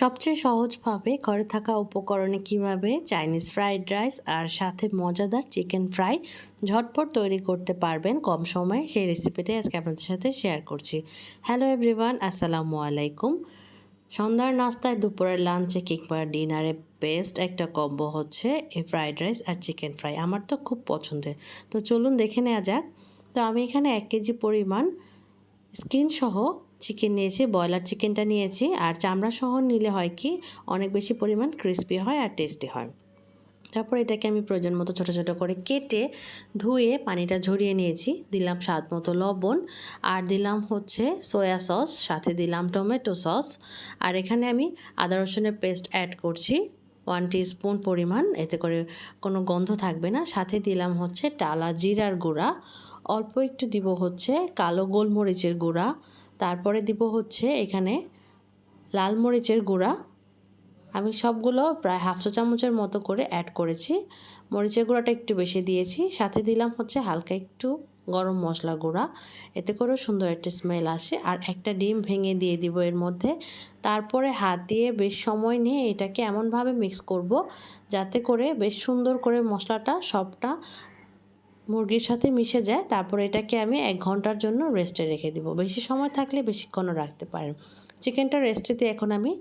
সবচেয়ে সহজভাবে ঘরে থাকা উপকরণে কীভাবে চাইনিজ ফ্রাইড রাইস আর সাথে মজাদার চিকেন ফ্রাই ঝটপট তৈরি করতে পারবেন কম সময়ে, সেই রেসিপিটাই আজকে আপনাদের সাথে শেয়ার করছি। হ্যালো এভরিওয়ান, আসসালামু আলাইকুম। সন্ধ্যার নাস্তায় দুপুরের লাঞ্চে কিংবা ডিনারে বেস্ট একটা কম্বো হচ্ছে এই ফ্রাইড রাইস আর চিকেন ফ্রাই। আমার তো খুব পছন্দের। তো চলুন দেখে নেওয়া যাক। তো আমি এখানে এক কেজি পরিমাণ স্কিন সহ চিকেন নিয়েছি ব্রয়লার চিকেনটা নিয়েছি আর চামড়া সহ নিলে হয় কি অনেক বেশি পরিমাণ ক্রিস্পি হয় আর টেস্টি হয়। তারপর এটাকে আমি প্রয়োজন মতো ছোটো ছোটো করে কেটে ধুয়ে পানিটা ঝরিয়ে নিয়েছি, দিলাম স্বাদ মতো লবণ আর দিলাম হচ্ছে সয়া সস সাথে দিলাম টমেটো সস আর এখানে আমি আদা রসুনের পেস্ট অ্যাড করছি ওয়ান স্পুন পরিমাণ, এতে করে কোনো গন্ধ থাকবে না, সাথে দিলাম হচ্ছে টালা জিরার গুঁড়া, অল্প একটু দিব হচ্ছে কালো গোলমরিচের গুঁড়া তারপরে দিব হচ্ছে এখানে লাল মরিচের গুঁড়া। আমি সবগুলো প্রায় হাফ চা চামচের মতো করে অ্যাড করেছি। মরিচের গুঁড়াটা একটু বেশি দিয়েছি। সাথে দিলাম হচ্ছে হালকা একটু গরম মশলা গুঁড়া। এতে করেও সুন্দর একটা স্মেল আসে। আর একটা ডিম ভেঙে দিয়ে দিব এর মধ্যে। তারপরে হাত দিয়ে বেশ সময় নিয়ে এটাকে এমনভাবে মিক্স করব যাতে করে বেশ সুন্দর করে মশলাটা, সবটা মুরগির সাথে মিশে যায়, তারপর এটাকে আমি এক ঘণ্টার জন্য রেস্টে রেখে দিব। বেশি সময় থাকলে বেশিক্ষণও রাখতে পারেন। চিকেনটা রেস্টেতে এখন আমি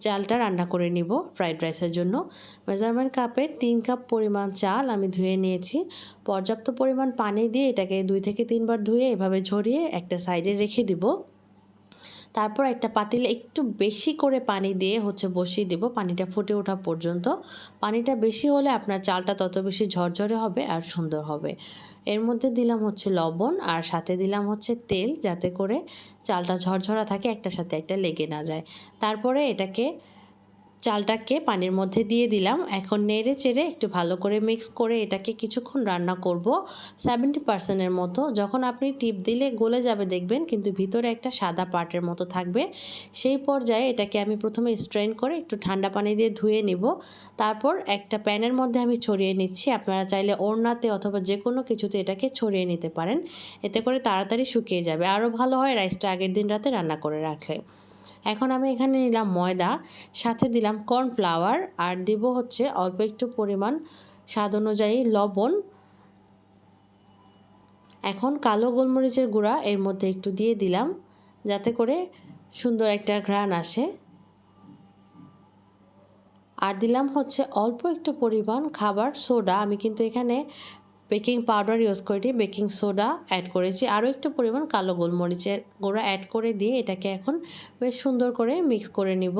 চালটা রান্না করে নিব ফ্রাইড রাইসের জন্য। মেজারমেন্ট কাপের তিন কাপ পরিমাণ চাল আমি ধুয়ে নিয়েছি। পর্যাপ্ত পরিমাণ পানি দিয়ে এটাকে দুই থেকে তিনবার ধুয়ে এভাবে ঝরিয়ে একটা সাইডে রেখে দিব। তারপর একটা পাতিলে একটু বেশি করে পানি দিয়ে হচ্ছে বসিয়ে দেব। পানিটা ফুটে ওঠা পর্যন্ত। পানিটা বেশি হলে আপনার চালটা তত বেশি ঝরঝরে হবে আর সুন্দর হবে। এর মধ্যে দিলাম হচ্ছে লবণ আর সাথে দিলাম হচ্ছে তেল যাতে করে চালটা ঝরঝরা থাকে একটা সাথে একটা লেগে না যায়। তারপরে এটাকে চালটাকে পানির মধ্যে দিয়ে দিলাম। এখন নেড়ে চেড়ে একটু ভালো করে মিক্স করে এটাকে কিছুক্ষণ রান্না করব। সেভেন্টি পার্সেন্টের মতো। যখন আপনি টিপ দিলে গলে যাবে দেখবেন, কিন্তু ভিতরে একটা সাদা পাটের মতো থাকবে। সেই পর্যায়ে এটাকে আমি প্রথমে স্ট্রেন করে একটু ঠান্ডা পানি দিয়ে ধুয়ে নিব। তারপর একটা প্যানের মধ্যে আমি ছড়িয়ে নিচ্ছি। আপনারা চাইলে ওড়নাতে অথবা যে কোনো কিছুতে এটাকে ছড়িয়ে নিতে পারেন। এতে করে তাড়াতাড়ি শুকিয়ে যাবে। আরও ভালো হয় রাইসটা আগের দিন রাতে রান্না করে রাখলে। এখন আমি এখানে নিলাম ময়দা, সাথে দিলাম কর্নফ্লাওয়ার আর দিব হচ্ছে অল্প একটু পরিমাণ স্বাদ অনুযায়ী লবণ। এখন কালো গোলমরিচের গুঁড়া এর মধ্যে একটু দিয়ে দিলাম যাতে করে সুন্দর একটা ঘ্রাণ আসে। আর দিলাম হচ্ছে অল্প একটু পরিমাণ খাবার সোডা। আমি কিন্তু এখানে বেকিং পাউডার ইউজ করিনি বেকিং সোডা অ্যাড করেছি। আরও একটু পরিমাণ কালো গোলমরিচের গুঁড়া অ্যাড করে দিয়ে এটাকে এখন বেশ সুন্দর করে মিক্স করে নিব।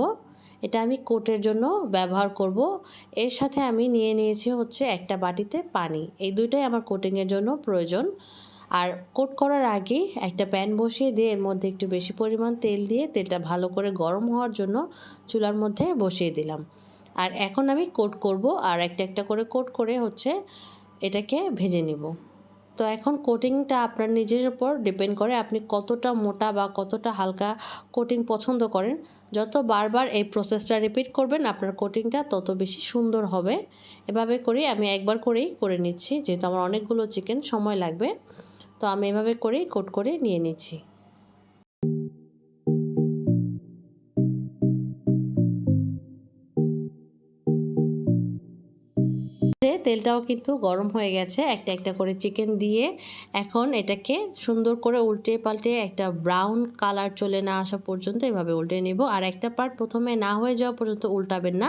এটা আমি কোটের জন্য ব্যবহার করব। এর সাথে আমি নিয়ে নিয়েছি হচ্ছে একটা বাটিতে পানি। এই দুইটাই আমার কোটিংয়ের জন্য প্রয়োজন। আর কোট করার আগে একটা প্যান বসিয়ে দিয়ে এর মধ্যে একটু বেশি পরিমাণ তেল দিয়ে তেলটা ভালো করে গরম হওয়ার জন্য চুলার মধ্যে বসিয়ে দিলাম। আর এখন আমি কোট করব। আর একটা একটা করে কোট করে হচ্ছে এটাকে ভেজে নিব। তো এখন কোটিংটা আপনার নিজের উপর ডিপেন্ড করে আপনি কতটা মোটা বা কতটা হালকা কোটিং পছন্দ করেন। যত বারবার এই প্রসেসটা রিপিট করবেন, আপনার কোটিংটা তত বেশি সুন্দর হবে। এভাবে করেই আমি একবার করেই করে নিচ্ছি, যেহেতু আমার অনেকগুলো চিকেন সময় লাগবে। তো আমি এভাবে করেই কোট করে নিয়ে নিচ্ছি। তেলটাও কিন্তু গরম হয়ে গেছে। একটা একটা করে চিকেন দিয়ে এখন এটাকে সুন্দর করে উল্টে পাল্টে একটা ব্রাউন কালার চলে না আসা পর্যন্ত এভাবে উল্টে নিব। আর একটা পার্ট প্রথমে না হয়ে যাওয়া পর্যন্ত উল্টাবেন না।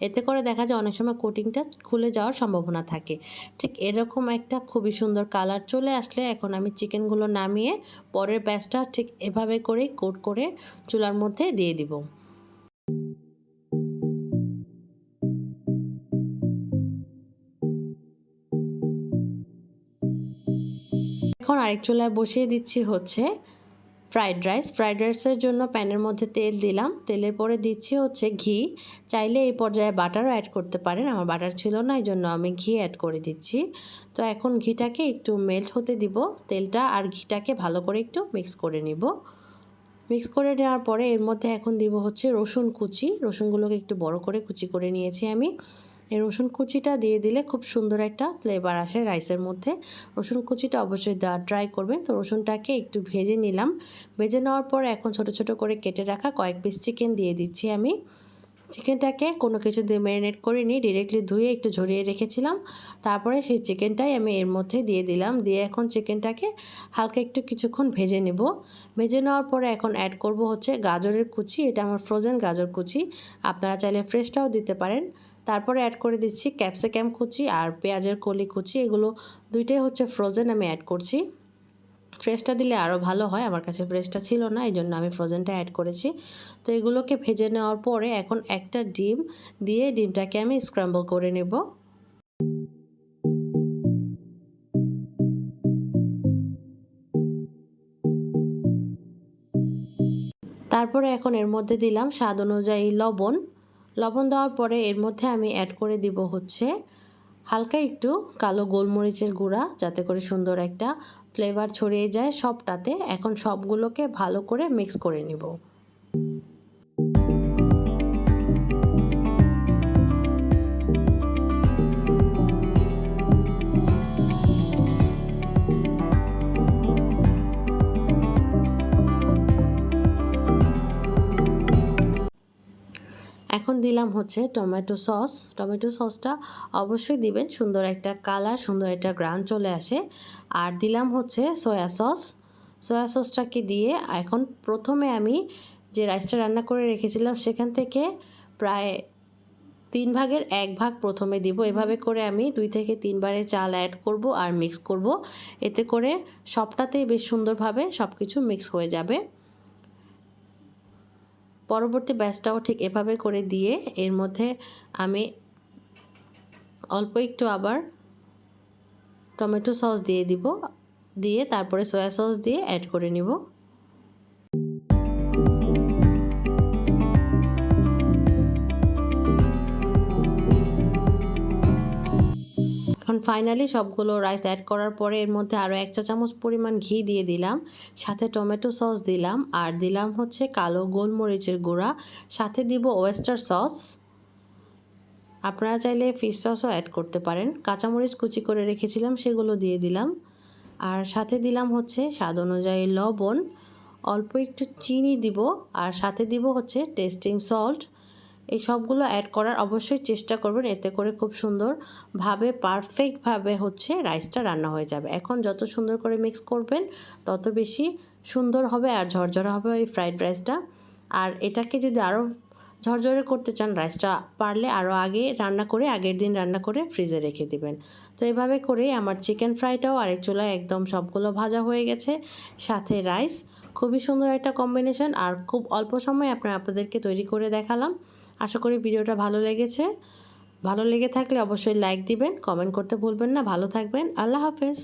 এতে করে দেখা যায় অনেক সময় কোটিংটা খুলে যাওয়ার সম্ভাবনা থাকে। ঠিক এরকম একটা খুবই সুন্দর কালার চলে আসলে এখন আমি চিকেনগুলো নামিয়ে পরের ব্যাচটা ঠিক এভাবে করেই কোট করে চুলার মধ্যে দিয়ে দিব। এখন আরেক চুলায় বসিয়ে দিচ্ছি হচ্ছে ফ্রাইড রাইস। ফ্রাইড রাইসের জন্য প্যানের মধ্যে তেল দিলাম। তেলের পরে দিচ্ছি হচ্ছে ঘি। চাইলে এই পর্যায়ে বাটারও অ্যাড করতে পারেন। আমার বাটার ছিল না এই জন্য আমি ঘি অ্যাড করে দিচ্ছি। তো এখন ঘিটাকে একটু মেল্ট হতে দিব তেলটা, আর ঘিটাকে ভালো করে একটু মিক্স করে নিব। মিক্স করে নেওয়ার পরে এর মধ্যে এখন দিব হচ্ছে রসুন কুচি। রসুনগুলোকে একটু বড় করে কুচি করে নিয়েছি আমি। এই রসুন কুচিটা দিয়ে দিলে খুব সুন্দর একটা ফ্লেভার আসে রাইসের মধ্যে। রসুন কুচিটা অবশ্যই ট্রাই করবেন। তো রসুনটাকে একটু ভেজে নিলাম। ভেজে নেওয়ার পর এখন ছোট ছোট করে কেটে রাখা কয়েক পিস চিকেন দিয়ে দিচ্ছি আমি। চিকেনটাকে কোনো কিছু দিয়ে ম্যারিনেট করিনি ডিরেক্টলি ধুয়ে একটু ঝরিয়ে রেখেছিলাম। তারপরে সেই চিকেনটাই আমি এর মধ্যে দিয়ে দিলাম। দিয়ে এখন চিকেনটাকে হালকা একটু কিছুক্ষণ ভেজে নেব। ভেজে নেওয়ার পরে এখন অ্যাড করব হচ্ছে গাজরের কুচি। এটা আমার ফ্রোজেন গাজর কুচি। আপনারা চাইলে ফ্রেশটাও দিতে পারেন। তারপরে অ্যাড করে দিচ্ছি ক্যাপসিকাম কুচি আর পেঁয়াজের কলি কুচি। এগুলো দুইটাই হচ্ছে ফ্রোজেন আমি অ্যাড করছি। ফ্রেশটা দিলে আরও ভালো হয়। আমার কাছে ফ্রেশটা ছিল না, এই জন্য আমি ফ্রোজেনটা অ্যাড করেছি। তো এগুলোকে ভেজে নেওয়ার পরে এখন একটা ডিম দিয়ে ডিমটাকে আমি স্ক্রাম্বল করে নেব। তারপরে এখন এর মধ্যে দিলাম স্বাদ অনুযায়ী লবণ। লবণ দেওয়ার পরে এর মধ্যে আমি অ্যাড করে দিব হচ্ছে হালকা একটু কালো গোলমরিচের গুঁড়া যাতে করে সুন্দর একটা ফ্লেভার ছড়িয়ে যায় সবটাতে। এখন সবগুলোকে ভালো করে মিক্স করে নিব। দিলাম হচ্ছে টমেটো সস। টমেটো সসটা অবশ্যই দিবেন, সুন্দর একটা কালার, সুন্দর একটা গ্রান চলে আসে। আর দিলাম হচ্ছে সয়া সস। সয়া সসটাকে দিয়ে এখন প্রথমে আমি যে রাইসটা রান্না করে রেখেছিলাম সেখান থেকে প্রায় তিন ভাগের এক ভাগ প্রথমে দিব। এভাবে করে আমি দুই থেকে তিনবারে চাল অ্যাড করব আর মিক্স করব। এতে করে সবটাতেই বেশ সুন্দরভাবে সব কিছু মিক্স হয়ে যাবে। পরবর্তী ব্যাচটাও ঠিক এভাবে করে দিয়ে এর মধ্যে আমি অল্প একটু আবার টমেটো সস দিয়ে দিব, দিয়ে তারপরে সয়া সস দিয়ে অ্যাড করে নিব। এখন ফাইনালি সবগুলো রাইস অ্যাড করার পরে এর মধ্যে আরও এক চা চামচ পরিমাণ ঘি দিয়ে দিলাম, সাথে টমেটো সস দিলাম, আর দিলাম হচ্ছে কালো গোলমরিচের গুঁড়া, সাথে দিব ওয়েস্টার সস আপনারা চাইলে ফিশ সসও অ্যাড করতে পারেন, কাঁচামরিচ কুচি করে রেখেছিলাম সেগুলো দিয়ে দিলাম। আর সাথে দিলাম হচ্ছে স্বাদ অনুযায়ী লবণ, অল্প একটু চিনি দিব, আর সাথে দিব হচ্ছে টেস্টিং সল্ট এই সবগুলো অ্যাড করার অবশ্যই চেষ্টা করবেন, এতে করে খুব সুন্দরভাবে পারফেক্টভাবে হচ্ছে রাইসটা রান্না হয়ে যাবে। এখন যত সুন্দর করে মিক্স করবেন, তত বেশি সুন্দর হবে আর ঝরঝরা হবে ওই ফ্রাইড রাইসটা আর এটাকে যদি আরও ঝরঝরে করতে চান রাইসটা পারলে আরও আগে রান্না করে, আগের দিন রান্না করে ফ্রিজে রেখে দিবেন। তো এভাবে করেই আমার চিকেন ফ্রাইটাও আরেক চুলায় একদম সবগুলো ভাজা হয়ে গেছে। সাথে রাইস খুবই সুন্দর একটা কম্বিনেশন আর খুব অল্প সময় আপনার, আপনাদেরকে তৈরি করে দেখালাম। আশা করি ভিডিওটা ভালো লেগেছে। ভালো লেগে থাকলে অবশ্যই লাইক দিবেন কমেন্ট করতে ভুলবেন না। ভালো থাকবেন। আল্লাহ হাফেজ।